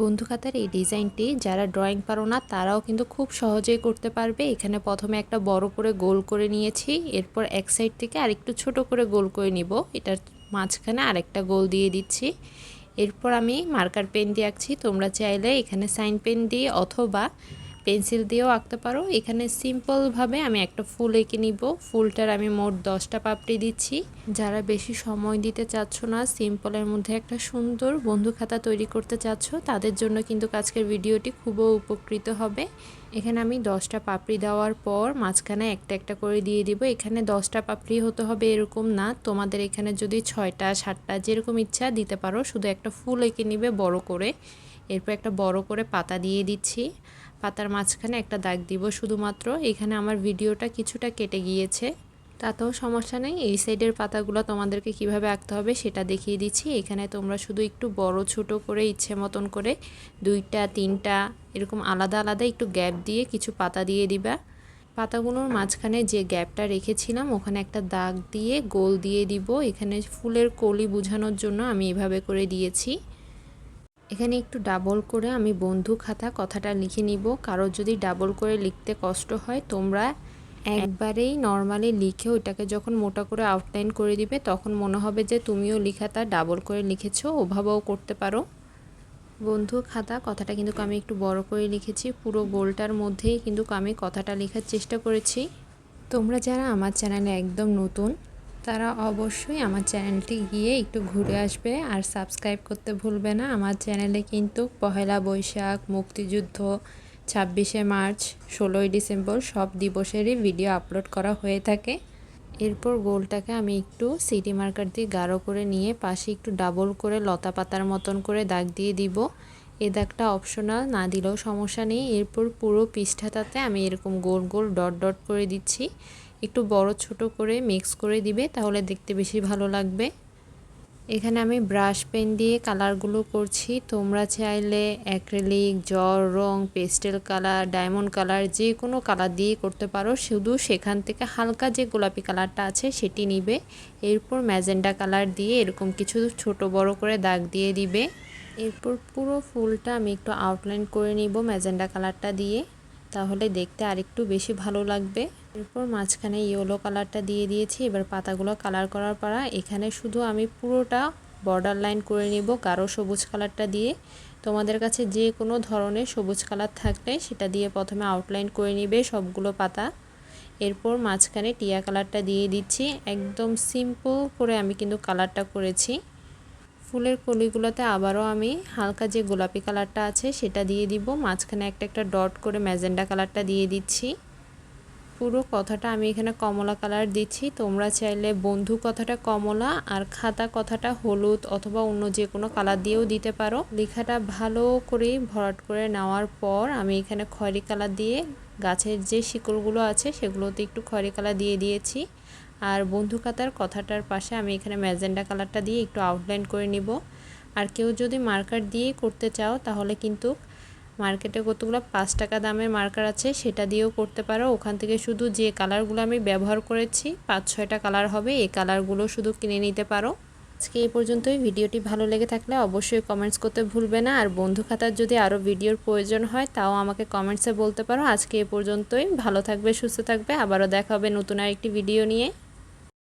বন্ধু খাতার এই ডিজাইনটি, যারা ড্রয়িং পারো না, তারাও কিন্তু খুব সহজেই করতে পারবে। এখানে প্রথমে একটা বড় করে গোল করে নিয়েছি, এরপর এক সাইড থেকে আরেকটু ছোট করে গোল করে নিব। এটার মাঝখানে আরেকটা গোল দিয়ে দিচ্ছি। এরপর আমি মার্কার পেন দিয়ে আঁকছি। তোমরা চাইলে এখানে সাইন পেন দিয়ে অথবা পেন্সিল দিয়েও আঁকতে পারো। এখানে সিম্পলভাবে আমি একটা ফুল এঁকে নিব। ফুলটার আমি মোট দশটা পাপড়ি দিচ্ছি। যারা বেশি সময় দিতে চাচ্ছ না, সিম্পলের মধ্যে একটা সুন্দর বন্ধু খাতা তৈরি করতে চাচ্ছ, তাদের জন্য কিন্তু আজকের ভিডিওটি খুবও উপকৃত হবে। এখানে আমি দশটা পাপড়ি দেওয়ার পর মাঝখানে একটা একটা করে দিয়ে দিব। এখানে দশটা পাপড়ি হতে হবে এরকম না। তোমাদের এখানে যদি ছয়টা, সাতটা যেরকম ইচ্ছা দিতে পারো। শুধু একটা ফুল এঁকে নিবে বড় করে। এরপর একটা বড় করে পাতা দিয়ে দিচ্ছি। পাতার মাঝখানে একটা দাগ দিব শুধুমাত্র। এখানে আমার ভিডিওটা কিছুটা কেটে গিয়েছে। তাতেও সমস্যা নেই। এই সাইডের পাতাগুলো তোমাদেরকে কীভাবে আঁকতে হবে সেটা দেখিয়ে দিচ্ছি। এখানে তোমরা শুধু একটু বড়, ছোট করে ইচ্ছে মতন করে দুইটা, তিনটা এরকম আলাদা আলাদা একটু গ্যাপ দিয়ে কিছু পাতা দিয়ে দিবা। পাতাগুলোর মাঝখানে যে গ্যাপটা রেখেছিলাম, ওখানে একটা দাগ দিয়ে গোল দিয়ে দিব। এখানে ফুলের কলি বোঝানোর জন্য আমি এভাবে করে দিয়েছি। এখানে একটু ডাবল করে আমি বন্ধু খাতা কথাটা লিখে নিব। কারোর যদি ডাবল করে লিখতে কষ্ট হয়, তোমরা একবারেই নর্মালি লিখে ওইটাকে যখন মোটা করে আউটলাইন করে দিবে, তখন মনে হবে যে তুমিও লিখাটা ডাবল করে লিখেছো, ওভাবেও করতে পারো। বন্ধু খাতা, কথাটা কিন্তু আমি একটু বড় করে লিখেছি, পুরো গোলটার মধ্যেই কিন্তু আমি কথাটা লেখার চেষ্টা করেছি। তোমরা যারা আমার চ্যানেলে একদম নতুন, তারা অবশ্যই আমার চ্যানেলটি গিয়ে একটু ঘুরে আসবে, আর সাবস্ক্রাইব করতে ভুলবে না। আমার চ্যানেলে কিন্তু পহেলা বৈশাখ, মুক্তিযুদ্ধ ছাব্বিশে মার্চ, ষোলোই ডিসেম্বর সব দিবসেরই ভিডিও আপলোড করা হয়ে থাকে। এরপর গোলটাকে আমি একটু সিটি মার্কার দিয়ে গাঢ় করে নিয়ে পাশে একটু ডাবল করে লতা পাতার মতন করে দাগ দিয়ে দিব। এ দাগটা অপশনাল, না দিলেও সমস্যা নেই। এরপর পুরো পৃষ্ঠাটাতে আমি এরকম গোল গোল ডট ডট করে দিচ্ছি। একটু বড় ছোট করে মিক্স করে দিবে, তাহলে দেখতে বেশি ভালো লাগবে। এখানে আমি ব্রাশ পেন দিয়ে কালারগুলো করছি। তোমরা চাইলে অ্যাক্রেলিক জল, রং পেস্টেল কালার ডায়মন্ড কালার যে কোনো কালার দিয়ে করতে পারো। শুধু সেখান থেকে হালকা যে গোলাপি কালারটা আছে সেটি নিবে। এরপর ম্যাজেন্ডা কালার দিয়ে এরকম কিছু ছোট বড় করে দাগ দিয়ে দিবে। এরপর পুরো ফুলটা আমি একটু আউটলাইন করে নিব ম্যাজেন্ডা কালারটা দিয়ে। তাহলে দেখতে আরেকটু বেশি ভালো লাগবে। এরপর মাঝখানে ইয়েলো কালারটা দিয়ে দিয়েছি। এবার পাতাগুলো কালার করার পর এখানে শুধু আমি পুরোটা বর্ডার লাইন করে নিব গাঢ় সবুজ কালারটা দিয়ে। তোমাদের কাছে যে কোনো ধরনের সবুজ কালার থাকলে সেটা দিয়ে প্রথমে আউটলাইন করে নিবে সবগুলো পাতা। এরপর মাঝখানে টিয়া কালারটা দিয়ে দিচ্ছি। একদম সিম্পল করে আমি কিন্তু কালারটা করেছি। ফুলের কলিগুলোতে আবারও আমি হালকা যে গোলাপি কালারটা আছে সেটা দিয়ে দিব। মাঝখানে একটা একটা ডট করে ম্যাজেন্ডা কালারটা দিয়ে দিচ্ছি। পুরো কথাটা আমি এখানে কমলা কালার দিচ্ছি। তোমরা চাইলে বন্ধু কথাটা কমলা আর খাতা কথাটা হলুদ অথবা অন্য যে কোনো কালার দিয়েও দিতে পারো। লেখাটা ভালো করে ভরাট করে নেওয়ার পর আমি এখানে খয়রি কালার দিয়ে গাছের যে শিকড়গুলো আছে সেগুলোতে একটু খয়রি কালার দিয়ে দিয়েছি। আর বন্ধু খাতার কথাটার পাশে আমি এখানে ম্যাজেন্ডা কালারটা দিয়ে একটু আউটলাইন করে নিব। আর কেউ যদি মার্কার দিয়ে করতে চাও, তাহলে কিন্তু মার্কেটে কতগুলো পাঁচ টাকা দামের মার্কার আছে সেটা দিয়েও করতে পারো। ওখান থেকে শুধু যে কালারগুলো আমি ব্যবহার করেছি, পাঁচ, ছয়টা কালার হবে, এই কালারগুলো শুধু কিনে নিতে পারো। আজকে এই পর্যন্তই। ভিডিওটি ভালো লেগে থাকলে অবশ্যই কমেন্টস করতে ভুলবে না। আর বন্ধু খাতার যদি আরও ভিডিওর প্রয়োজন হয়, তাও আমাকে কমেন্টসে বলতে পারো। আজকে এ পর্যন্তই। ভালো থাকবে, সুস্থ থাকবে। আবারও দেখা হবে নতুন আরেকটি ভিডিও নিয়ে।